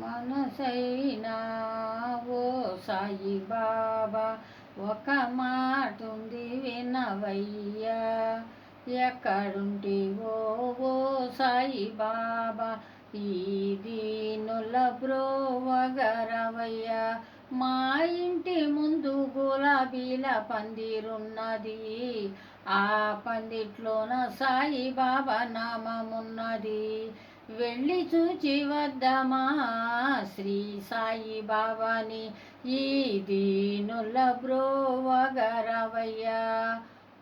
మనసైనా ఓ సాయి బాబా ఒక మాట ఉంది వినవయ్యా. ఎక్కడుంటివో ఓ సాయి బాబా ఈ దీనుల బ్రోవగరవయ్యా మా ఇంటి ముందు గులాబీల పందిరున్నది ఆ పందిట్లోన సాయిబాబా నామమున్నది. వెళ్ళి చూచి వద్దామా? శ్రీ సాయి బాబాని ఈ దీనుల బ్రోవగరవయ్యా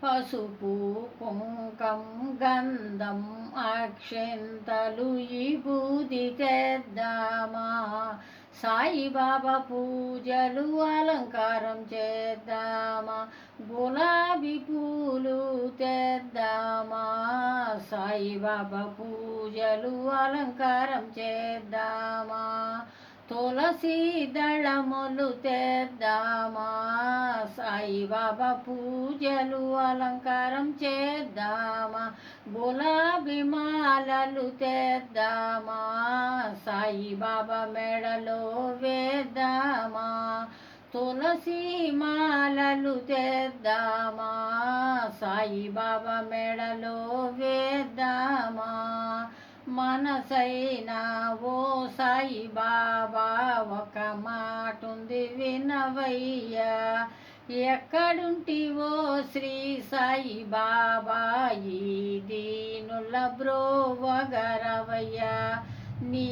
పసుపు కుంకం గంధం అక్షంతలు ఈ బూది తెద్దామా? సాయిబాబా పూజలు అలంకారం చేద్దామా? గులాబీ పూలు తెద్దామా? సాయిబాబా పూజలు అలంకారం చేద్దామా? తులసి దళములు తెద్దామా? సాయిబాబా పూజలు అలంకారం చేద్దామా? గులాబీ మాలలు తెద్దామా? సాయిబాబా మెడలో వేద్దామా? తులసి మాలలు తెద్దామా? సాయిబాబా మెడలో వేద్దామా? మనసైనా ఓ సాయి బాబా ఒక మాట ఉంది వినవయ్యా. ఎక్కడుంటివో శ్రీ సాయి బాబా ఈ దీనుల బ్రోవగరవయ్యా. నీ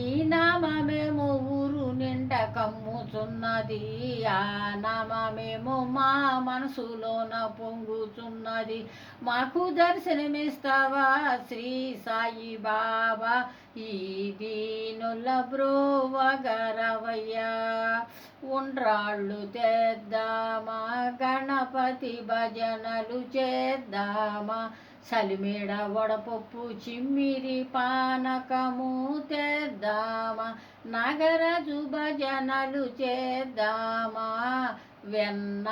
కమ్ముచున్నది. ఆ నామమేమో మా మనసులోన పొంగుచున్నది. మాకు దర్శనమిస్తావా శ్రీ సాయి బాబా ఈ దీనుల బ్రోవగరవయ్యా ఉండ్రాళ్ళు తెద్దామా గణపతి భజనలు చేద్దామా? సలిమేడ వడపప్పు చిమ్మిరి పానకము తెద్దామా. నగరజు భజనలు చేద్దామా. వెన్న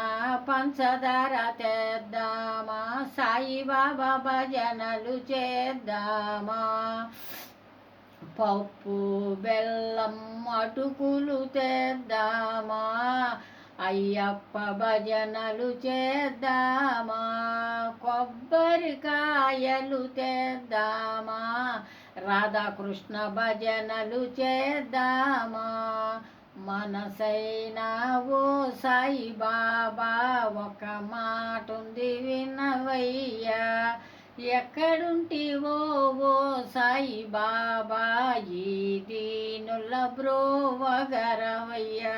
పంచదార తెద్దామా. సాయిబాబా భజనలు చేద్దామా. పప్పు బెల్లం అటుకులు తెద్దామా. అయ్యప్ప భజనలు చేద్దామా కొబ్బరికాయలు తెద్దామా రాధాకృష్ణ భజనలు చేద్దామా మనసైనా ఓ సాయి బాబా ఒక మాట ఉంది వినవయ్యా ఎక్కడుంటివో ఓ సాయి బాబా ఈ దీనుల బ్రోవగరవయ్యా.